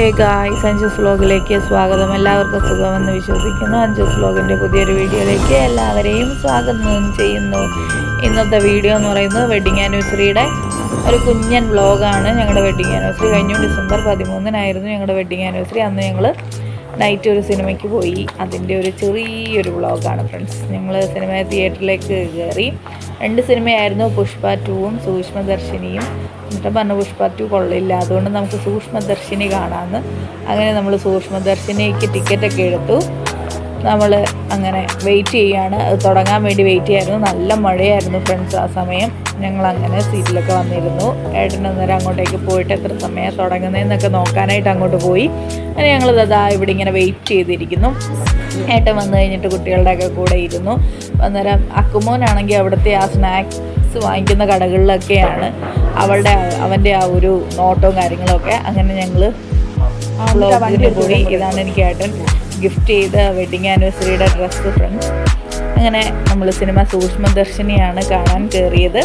Hey guys അഞ്ചസ് വ്ലോഗിലേക്ക് സ്വാഗതം. എല്ലാവർക്കും സുഖമെന്ന് വിശ്വസിക്കുന്നു. അഞ്ജുസ് വ്ലോഗിന്റെ പുതിയൊരു വീഡിയോയിലേക്ക് എല്ലാവരെയും സ്വാഗതം ചെയ്യുന്നു. ഇന്നത്തെ വീഡിയോ എന്ന് പറയുന്നത് വെഡിങ് ആനിവേഴ്സറിയുടെ ഒരു കുഞ്ഞൻ വ്ലോഗാണ്. ഞങ്ങളുടെ വെഡിങ് ആനിവേഴ്സറി കഴിഞ്ഞു. ഡിസംബർ പതിമൂന്നിനായിരുന്നു ഞങ്ങളുടെ വെഡിങ് ആനിവേഴ്സറി അന്ന് ഞങ്ങൾ നൈറ്റ് ഒരു സിനിമയ്ക്ക് പോയി. അതിന്റെ ഒരു ചെറിയൊരു വ്ളോഗാണ് ഫ്രണ്ട്സ് ഞങ്ങൾ സിനിമ തിയേറ്ററിലേക്ക് കയറി രണ്ട് സിനിമയായിരുന്നു പുഷ്പ ടൂവും സൂക്ഷ്മദർശിനിയും. എന്നിട്ട് പറഞ്ഞു പുഷ്പ ടു കൊള്ളില്ല അതുകൊണ്ട് നമുക്ക് സൂക്ഷ്മദർശിനി കാണാമെന്ന് അങ്ങനെ നമ്മൾ സൂക്ഷ്മദർശിനിക്ക് ടിക്കറ്റൊക്കെ എടുത്തു. നമ്മൾ അങ്ങനെ വെയിറ്റ് ചെയ്യാണ്. അത് തുടങ്ങാൻ വേണ്ടി വെയിറ്റ് ചെയ്യായിരുന്നു. നല്ല മഴയായിരുന്നു ഫ്രണ്ട്സ് ആ സമയം. ഞങ്ങൾ അങ്ങനെ സീറ്റിലൊക്കെ വന്നിരുന്നു. ഏട്ടൻ അന്നേരം അങ്ങോട്ടേക്ക് പോയിട്ട് എത്ര സമയം തുടങ്ങുന്നതെന്നൊക്കെ നോക്കാനായിട്ട് അങ്ങോട്ട് പോയി. അങ്ങനെ ഞങ്ങൾ അതാ ഇവിടെ ഇങ്ങനെ വെയിറ്റ് ചെയ്തിരിക്കുന്നു. ഏട്ടൻ വന്നു കഴിഞ്ഞിട്ട് കുട്ടികളുടെയൊക്കെ കൂടെ ഇരുന്നു. അന്നേരം അക്കുമോനാണെങ്കിൽ അവിടുത്തെ ആ സ്നാക്സ് വാങ്ങിക്കുന്ന കടകളിലൊക്കെയാണ്. അവളുടെ അവന്റെ ആ ഒരു നോട്ടവും കാര്യങ്ങളൊക്കെ. അങ്ങനെ ഞങ്ങൾ പോയി. ഇതാണ് എനിക്ക് ഏട്ടൻ. ഗിഫ്റ്റ് ചെയ്ത വെഡിങ് ആനിവേഴ്സറിയുടെ ഡ്രസ്സ് ഫ്രണ്ട്സ് അങ്ങനെ നമ്മൾ സിനിമ സൂക്ഷ്മദർശിനിയാണ് കാണാൻ കയറിയത്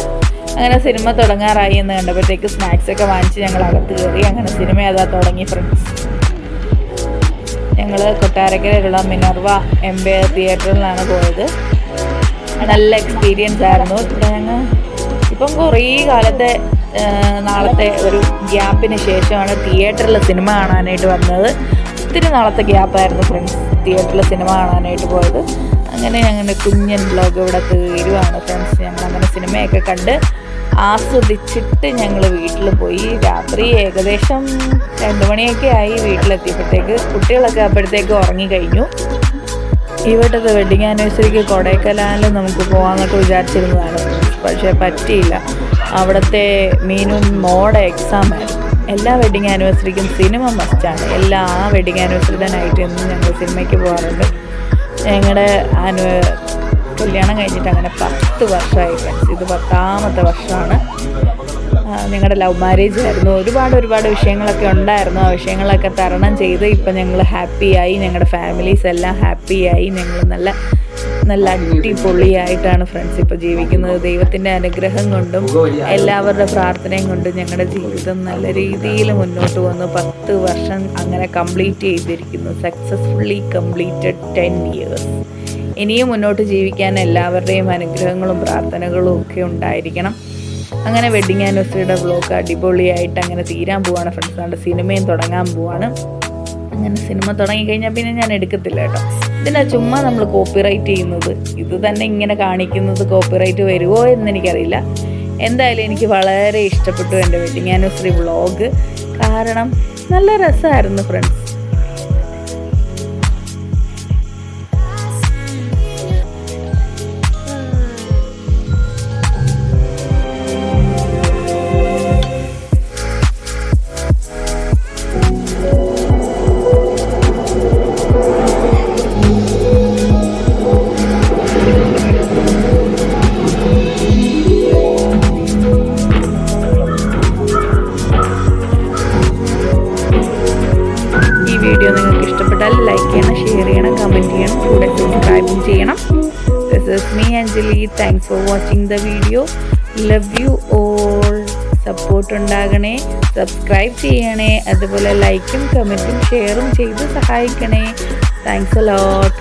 അങ്ങനെ സിനിമ തുടങ്ങാറായി എന്ന് കണ്ടപ്പോഴത്തേക്ക് സ്നാക്സ് ഒക്കെ വാങ്ങിച്ച് ഞങ്ങൾ അകത്ത് കയറി. അങ്ങനെ സിനിമ അതാ തുടങ്ങി ഫ്രണ്ട്സ് ഞങ്ങൾ കൊട്ടാരക്കരയിലുള്ള മിനർവ എംബെ തിയേറ്ററിലാണ് പോയത്. നല്ല എക്സ്പീരിയൻസ് ആയിരുന്നു. ഞങ്ങൾ ഇപ്പം കുറേ കാലത്തെ നാളത്തെ ഒരു ഗ്യാപ്പിന് ശേഷമാണ് തിയേറ്ററിൽ സിനിമ കാണാനായിട്ട് വന്നത്. ഒത്തിരി നാളത്തെ ഗ്യാപ്പായിരുന്നു ഫ്രണ്ട്സ് തിയേറ്ററിൽ സിനിമ കാണാനായിട്ട് പോയത്. അങ്ങനെ ഞങ്ങളുടെ കുഞ്ഞൻ ബ്ലോഗ് ഇവിടെ തീരുവാണ് ഫ്രണ്ട്സ് ഞങ്ങൾ അങ്ങനെ സിനിമയൊക്കെ കണ്ട് ആസ്വദിച്ചിട്ട് ഞങ്ങൾ വീട്ടിൽ പോയി. രാത്രി ഏകദേശം രണ്ട് മണിയൊക്കെ ആയി വീട്ടിലെത്തിയപ്പോഴത്തേക്ക് കുട്ടികളൊക്കെ അപ്പോഴത്തേക്ക് ഉറങ്ങിക്കഴിഞ്ഞു ഇവിടുത്തെ വെഡിങ് ആനിവേഴ്സറിക്ക് കൊടൈക്കനാലിൽ നമുക്ക് പോകാമെന്നൊക്കെ വിചാരിച്ചിരുന്നതാണ്. പക്ഷേ പറ്റിയില്ല. അവിടുത്തെ മീനും മോടെ എക്സാം ആയിരുന്നു. എല്ലാ വെഡിങ് ആനിവേഴ്സറിക്കും സിനിമ മസ്റ്റാണ് എല്ലാ വെഡിങ് ആനിവേഴ്സറിയുടെ നൈറ്റ് എന്നും ഞങ്ങൾ സിനിമയ്ക്ക് പോകാറുണ്ട് ഞങ്ങളുടെ ആനുവ കല്യാണം കഴിഞ്ഞിട്ട് അങ്ങനെ പത്ത് വർഷമായി ഇത് പത്താമത്തെ വർഷമാണ്. ഞങ്ങളുടെ ലവ് മാരേജ് ആയിരുന്നു. ഒരുപാട് ഒരുപാട് വിഷയങ്ങളൊക്കെ ഉണ്ടായിരുന്നു. ആ വിഷയങ്ങളൊക്കെ തരണം ചെയ്ത് ഇപ്പം ഞങ്ങൾ ഹാപ്പിയായി ഞങ്ങളുടെ ഫാമിലീസ് എല്ലാം ഹാപ്പിയായി ഞങ്ങൾ നല്ല നല്ല അടിപൊളിയായിട്ടാണ് ഫ്രണ്ട്സ് ഇപ്പോൾ ജീവിക്കുന്നത്. ദൈവത്തിന്റെ അനുഗ്രഹം കൊണ്ടും എല്ലാവരുടെ പ്രാർത്ഥനയും കൊണ്ടും ഞങ്ങളുടെ ജീവിതം നല്ല രീതിയിൽ മുന്നോട്ട് വന്നു. പത്ത് വർഷം അങ്ങനെ കംപ്ലീറ്റ് ചെയ്തിരിക്കുന്നു. സക്സസ്ഫുള്ളി കംപ്ലീറ്റഡ് ടെൻ ഇയേഴ്സ് ഇനിയും മുന്നോട്ട് ജീവിക്കാൻ എല്ലാവരുടെയും അനുഗ്രഹങ്ങളും പ്രാർത്ഥനകളും ഒക്കെ ഉണ്ടായിരിക്കണം. അങ്ങനെ വെഡിങ് ആനിവേഴ്സറിയുടെ വ്ലോഗ് അടിപൊളിയായിട്ട് അങ്ങനെ തീരാൻ പോവാണ് ഫ്രണ്ട്സ് നമ്മുടെ സിനിമയും തുടങ്ങാൻ പോവാണ്. അങ്ങനെ സിനിമ തുടങ്ങിക്കഴിഞ്ഞാൽ പിന്നെ ഞാൻ എടുക്കത്തില്ല കേട്ടോ. ഇതിനാ ചുമ്മാ നമ്മൾ കോപ്പിറൈറ്റ് ചെയ്യുന്നത്. ഇത് തന്നെ ഇങ്ങനെ കാണിക്കുന്നത് കോപ്പിറൈറ്റ് വരുമോ എന്ന് എനിക്കറിയില്ല. എന്തായാലും എനിക്ക് വളരെ ഇഷ്ടപ്പെട്ടു എന്റെ വെഡിങ് ആനിവേഴ്സറി വ്ളോഗ് കാരണം നല്ല രസമായിരുന്നു ഫ്രണ്ട്സ് ചെയ്യണം. This is me Anjali thanks for watching the video love you all support ഉണ്ടാകണേ. Subscribe ചെയ്യണേ. അതുപോലെ ലൈക്കും കമന്റും ഷെയറും ചെയ്ത് സഹായിക്കണേ. Thanks a lot